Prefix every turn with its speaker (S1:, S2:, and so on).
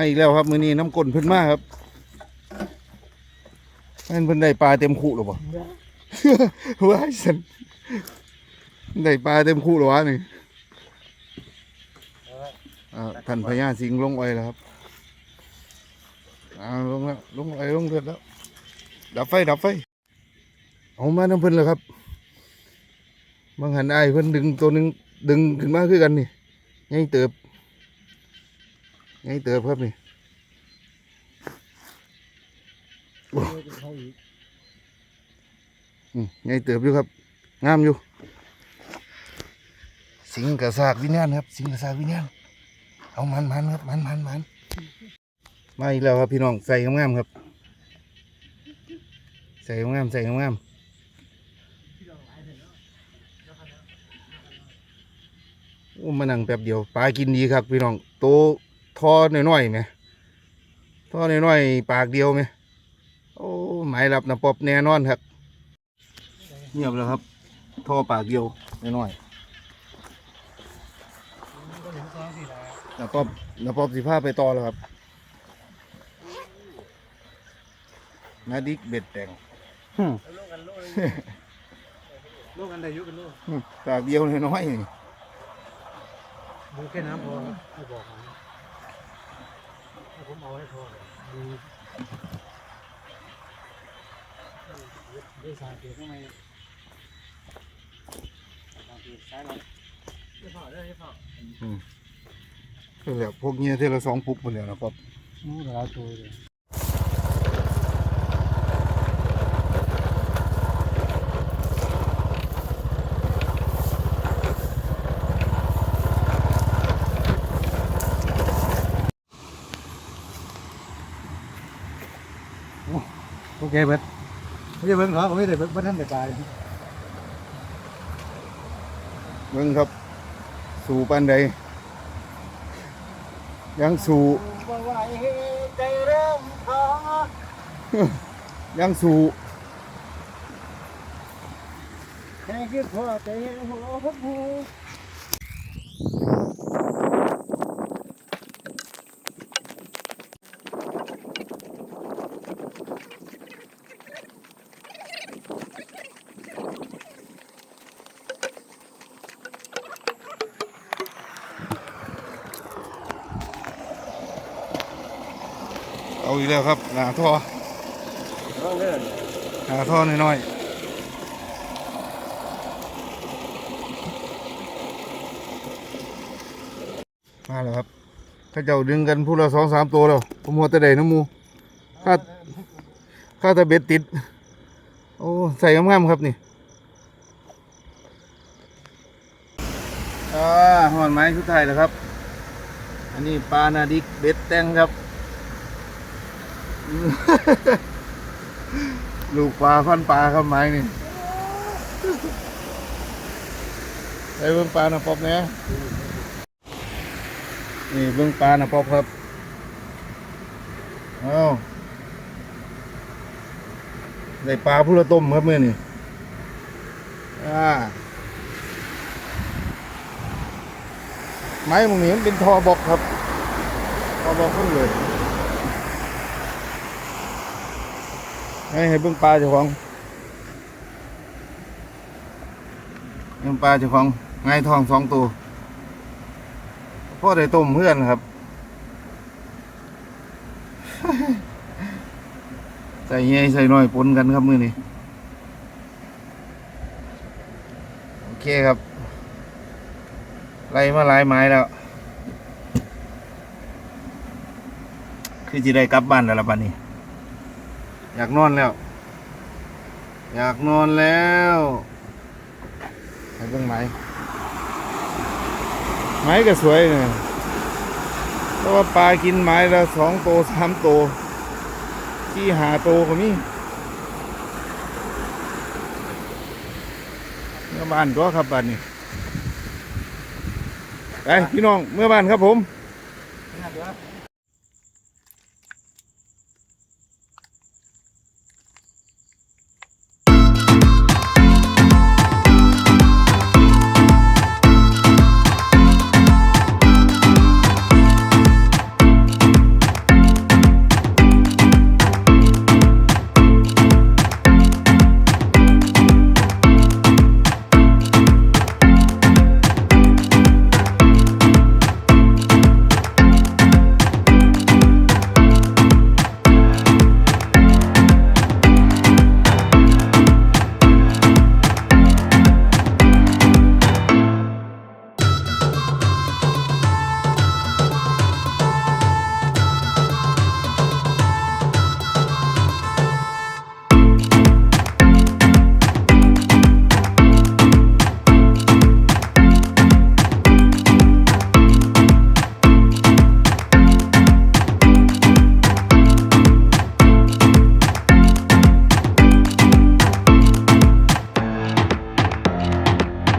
S1: มาอีกแล้วครับ มือนี้น้ำกลนเพิ่นมาครับแม่นเพิ่นได้ปลาเต็มคู่หรือเปล่าว้ายสันได้ปลาเต็มคู่หรอวะนี่อ่าท่านพญาสิงห์ลงอ้อยแล้วครับอ่าลงแล้วลงอ้อยลงเถิดแล้ว ดับไฟดับไฟ เอามาน้ำเพิ่นเลยครับบางหันไอ้ายเพิ่นดึงตัวหนึงดึงขึ้นมาคือกันนี่ไงเติบ ไงเติบครับนี่ไงเติบอยู่ครับ งามอยู่ สิงกระซากวิญญาณครับ สิงกระซากวิญญาณเอามันมันครับมันมันมันมาอีกแล้วครับพี่น้องใส่งามครับ ใส่งามใส่งามๆโอ้มานั่งแป๊บเดียวปลากินดีครับพี่น้องโต ทอน้อยๆไหมทอน้อยๆปากเดียวไหมโอ้หมายรับนะปอบแน่นอนครับเงียบแล้วครับท่อปากเดียวน้อยๆแล้วป๊อบแล้วป๊อบสิผ้าไปต่อแล้วครับนาดิกเบ็ดแดง
S2: โลกันโลโลกันได้ยุกันโล
S1: อืมปากเดียวน้อยๆนี่
S2: ดูแค่น้ำพอครับไม่บอกนะ ให้ผมเอาให้พอเลยดูได้สารเกตข้างในสารเกตซ้ายหน่อยได้พอได้พอ
S1: คือแบบพวกเงี้ยเทละสองปุกหมดแล้วนะป๊อบ
S2: นู้นเราตัวเลย โอเคเบิดไม่ใช่เบิ้งเหรอผมไม่ได้เบิ้งเบิ้งท่านแต่ตาย
S1: เบิ่งครับ สู่ปันใดยังสู่
S2: ว่าไหวใจเริ่มท้อ
S1: ยังสู่
S2: แค่คิดพอใจหัวพบหู
S1: เอาอีกแล้วครับหนาท่อหนาท่อน้อยๆมาแล้วครับข้าเจ้าดึงกันพูดละสองสามตัวแล้วผมหัวตะไดน้ำมูข้าข้าตะเบ็ดติด โอ้ใส่งามๆครับนี่อ่าหอนไม้ชุดไทยแล้วครับ อันนี้ปลานาดิกเบ็ดแตงครับ ลูกปลาฟันปลาครับไม้นี่ไปเบิ่งปลาหนะป๊อบเนี่ยนี่เบิ่งปลาหนะป๊อบครับเอาได้ปลาพุระต้มครับเมื่อนี่อ่าไม้มึงนี่มันเป็นทอบอกครับทอบอกขึ้นเลย ให้ให้เบิ่งปลาเจ้าของเบิ่งปลาเจ้าของไงทองสองตัวพ่อได้ต้มเพื่อนครับ ใส่ใหญ่ใส่น้อยปนกันครับมือนี้โอเคครับ ไล่มาหลายไม้แล้ว คือจะได้กลับบ้านแล้วล่ะบัดนี้ อยากนอนแล้ว อยากนอนแล้วให้เบิ่งไหมไม้ก็สวยเนี่ยเพราะว่าปลากินไม้ละสองโตสามโตที่หาโตก็มีเมื่อบ้านตัวครับบ้านนี้ไปพี่น้องเมื่อบ้านครับผม